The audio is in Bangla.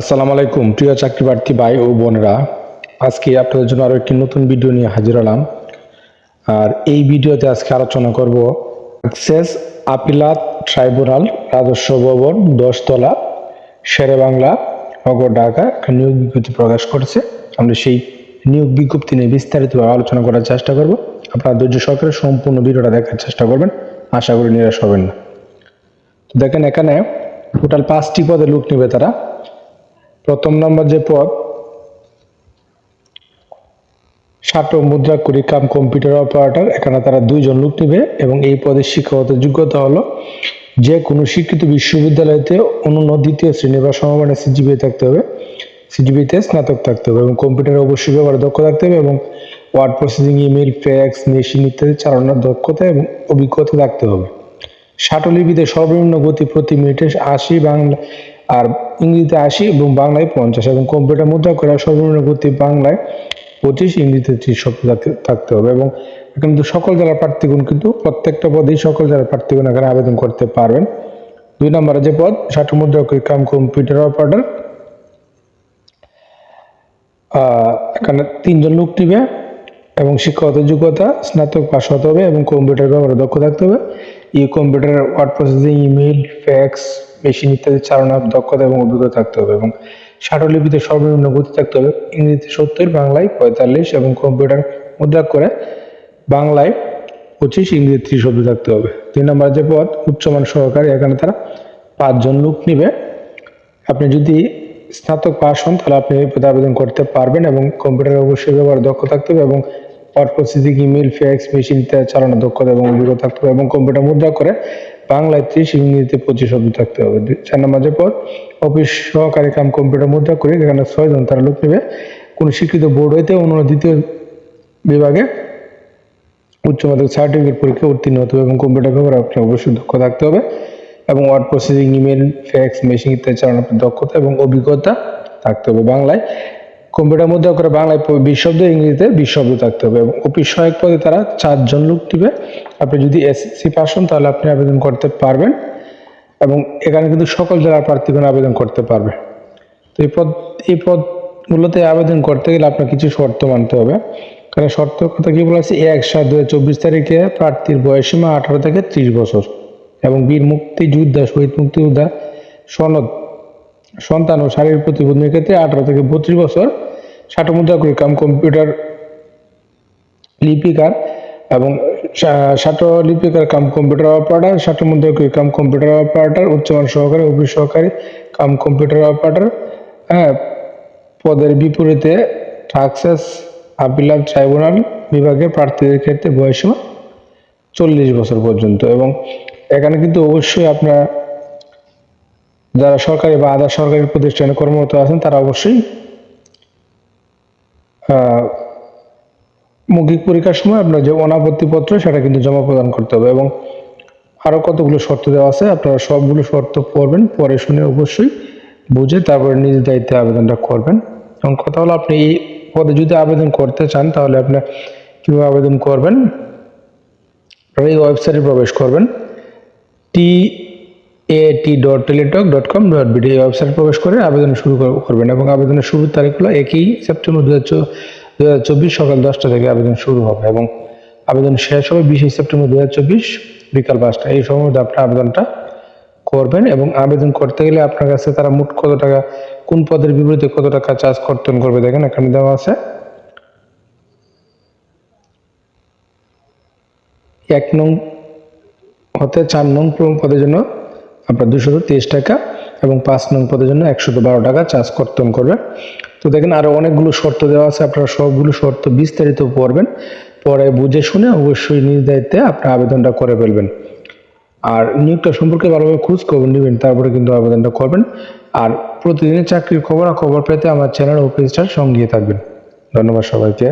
আসসালামু আলাইকুম, প্রিয় চাকরি প্রার্থী ভাই ও বোনেরা। আজকে আপনাদের জন্য আরও একটি নতুন ভিডিও নিয়ে হাজির হলাম। আর এই ভিডিওতে আজকে আলোচনা করব অ্যাক্সেস আপিলাত ট্রাইব্যুনাল রাজস্ব ভবন, দশতলা, শেরে বাংলা, নগর ঢাকা নিয়োগ বিজ্ঞপ্তি প্রকাশ করেছে। আমরা সেই নিয়োগ বিজ্ঞপ্তি নিয়ে বিস্তারিতভাবে আলোচনা করার চেষ্টা করব। আপনারা ধৈর্য সহকারে সম্পূর্ণ ভিডিওটা দেখার চেষ্টা করবেন। আশা করি নিরাশ হবেন না। দেখেন এখানে টোটাল পাঁচটি পদে লোক নেবে তারা। প্রথম নম্বর যে পদ, ষাট মুদ্রা করি কাম কম্পিউটার অপারেটর এখানে তারা দুইজন লোক নেবে এবং এই পদের শিক্ষাগত যোগ্যতা হলো যে কোনো শিক্ষিত বিশ্ববিদ্যালয়তে অন্য দ্বিতীয় শ্রেণি বা সমমানে সিজিপিএ থাকতে হবে সিজিপিতে স্নাতক থাকতে হবে এবং কম্পিউটারে অবশ্যই ব্যবহারে দক্ষ থাকতে হবে এবং word processing email fax machine ইত্যাদি চালানোর দক্ষতা এবং অভিজ্ঞতা থাকতে হবে। ষাটলিপিতে সর্বনিম্ন গতি প্রতি মিনিটে আশি বাংলা আর ইংরেজিতে আশি এবং বাংলায় পঞ্চাশ এবং কম্পিউটার মুদ্রা করে সর্বনিম্ন গতি বাংলায় পঁচিশ, ইংরেজিতে ত্রিশ শব্দ থাকতে- হবে এবং কিন্তু সকল জেলার প্রার্থীগণ কিন্তু প্রত্যেকটা পদেই সকল জেলার প্রার্থীগণ এখানে আবেদন করতে পারবেন। দুই নম্বরে যে পদ, ষাট মুদ্রা কাম কম্পিউটার অপারেটর। এখানে তিনজন লোক নিবে এবং শিক্ষাগত যোগ্যতা, স্নাতক পাশ হতে হবে এবং কম্পিউটার ব্যবহারে দক্ষ থাকতে হবে। এই computer word processing email fax machine ইত্যাদি চালানোর দক্ষতা এবং অভিজ্ঞতা থাকতে হবে এবং ষাটলিপিতে সর্বনিম্ন গতি থাকতে হবে। ইংরেজিতে সত্তর, বাংলায় পঁয়তাল্লিশ এবং কম্পিউটার মুদ্রা করে বাংলায় পঁচিশ ইংরেজি ত্রিশ শব্দ থাকতে হবে। তিন নম্বর যে পদ, উচ্চমান সহকারী, এখানে তারা পাঁচজন লোক নিবে। আপনি যদি স্নাতক পাস হন, তাহলে আপনি এই পদে আবেদন করতে পারবেন এবং কম্পিউটারে অবশ্যই ব্যবহার দক্ষ থাকতে হবে এবং word processing email fax machine চালানোর দক্ষতা এবং অভিজ্ঞতা থাকতে হবে এবং কম্পিউটার মুদ্রা করে বাংলায় ত্রিশ ইংরেজিতে পঁচিশ শব্দ থাকতে হবে। চার নম্বর যে পদ অফিস সহকারী কাম কম্পিউটার মুদ্রা করে এখানে ছয়জন তারা লোক নেবে। কোনো শিক্ষিত বোর্ড হইতে অন্য দ্বিতীয় বিভাগে উচ্চ মাধ্যমিক সার্টিফিকেট পরীক্ষা উত্তীর্ণ হতে হবে এবং কম্পিউটার ব্যবহারে আপনার অবশ্যই দক্ষ থাকতে হবে এবং word processing email fax machine ইত্যাদি চালানোর দক্ষতা এবং অভিজ্ঞতা থাকতে হবে বাংলায়। কম্পিউটার মধ্যে করে বাংলায় বিশ শব্দ ইংরেজিতে বিশ শব্দ থাকতে হবে এবং অফিস সহায়ক পদে তারা চারজন লোক দিবে। আপনি যদি এসএসসি পাস হন, তাহলে আপনি আবেদন করতে পারবেন এবং এখানে কিন্তু সকল জেলার প্রার্থীগণ আবেদন করতে পারবে। তো এই পদ এই পদগুলোতে আবেদন করতে গেলে আপনার কিছু শর্ত মানতে হবে। কারণ শর্ত কথা কি বলেছে এক সাত দু চব্বিশ তারিখে প্রার্থীর বয়সীমা আঠারো থেকে ত্রিশ বছর এবং বীর মুক্তিযোদ্ধা শহীদ মুক্তিযোদ্ধা সনদ, সন্তান ও শারীরিক প্রতিবন্ধীর ক্ষেত্রে আঠারো থেকে বত্রিশ বছর ষাট মুদ্রা করে কাম কম্পিউটার লিপিকার এবং ষাট লিপিকার কাম কম্পিউটার অপারেটর ষাট মুদ্রা কম্পিউটার অপারেটর উচ্চমান সহকারী, অফিস সহকারী, কাম কম্পিউটার অপারেটর হ্যাঁ পদের বিপরীতে সাকসেস আপিলার ট্রাইব্যুনাল বিভাগের প্রার্থীদের ক্ষেত্রে বয়সীমা চল্লিশ বছর পর্যন্ত এবং এখানে কিন্তু অবশ্যই আপনার যারা সরকারি বা আধা সরকারি প্রতিষ্ঠানে কর্মরত আছেন, তারা অবশ্যই মৌখিক পরীক্ষার সময় আপনার যে অনাপত্তিপত্র, সেটা কিন্তু জমা প্রদান করতে হবে এবং আরও কতগুলো শর্ত দেওয়া আছে, আপনারা সবগুলো শর্ত পড়বেন পরে শুনে অবশ্যই বুঝে তারপরে নিজ দায়িত্বে আবেদনটা করবেন। এবং কথা হলো, আপনি এই পদে যদি আবেদন করতে চান, তাহলে আপনি কীভাবে আবেদন করবেন? এই ওয়েবসাইটে প্রবেশ করবেন T A T dot Teletalk dot com dot BD এই ওয়েবসাইটে প্রবেশ করে আবেদন শুরু কর- করবেন এবং আবেদনের শুরুর তারিখ হলো একই সেপ্টেম্বর দু হাজার চব্বিশ সকাল দশটা থেকে আবেদন শুরু হবে এবং আবেদন শেষ হবে বিশে সেপ্টেম্বর দু হাজার চব্বিশ বিকাল পাঁচটা। এই সময় মধ্যে আপনার আবেদনটা করবেন এবং আবেদন করতে গেলে আপনার কাছে তারা মোট কত টাকা, কোন পদের বিপরীতে কত টাকা চার্জ কর্তন করবে দেখেন, এখানে দেওয়া আছে। এক নং হতে চার নং পদের জন্য আপনার দুশো তেইশ টাকা এবং পাঁচ নং পদের জন্য একশত বারো টাকা চার্জ কর্তন করবে। তো দেখেন আরও অনেকগুলো শর্ত দেওয়া আছে, আপনারা সবগুলো শর্ত বিস্তারিত পড়বেন। পরে বুঝে শুনে অবশ্যই নিজ দায়িত্বে আপনার আবেদনটা করে ফেলবেন। আর নিয়োগটা সম্পর্কে ভালোভাবে খোঁজ খবর নেবেন, তারপরে কিন্তু আবেদনটা করবেন। আর প্রতিদিনের চাকরির খবর আর খবর পেতে আমার চ্যানেল ও পেজটার সঙ্গে থাকবেন। ধন্যবাদ সবাইকে।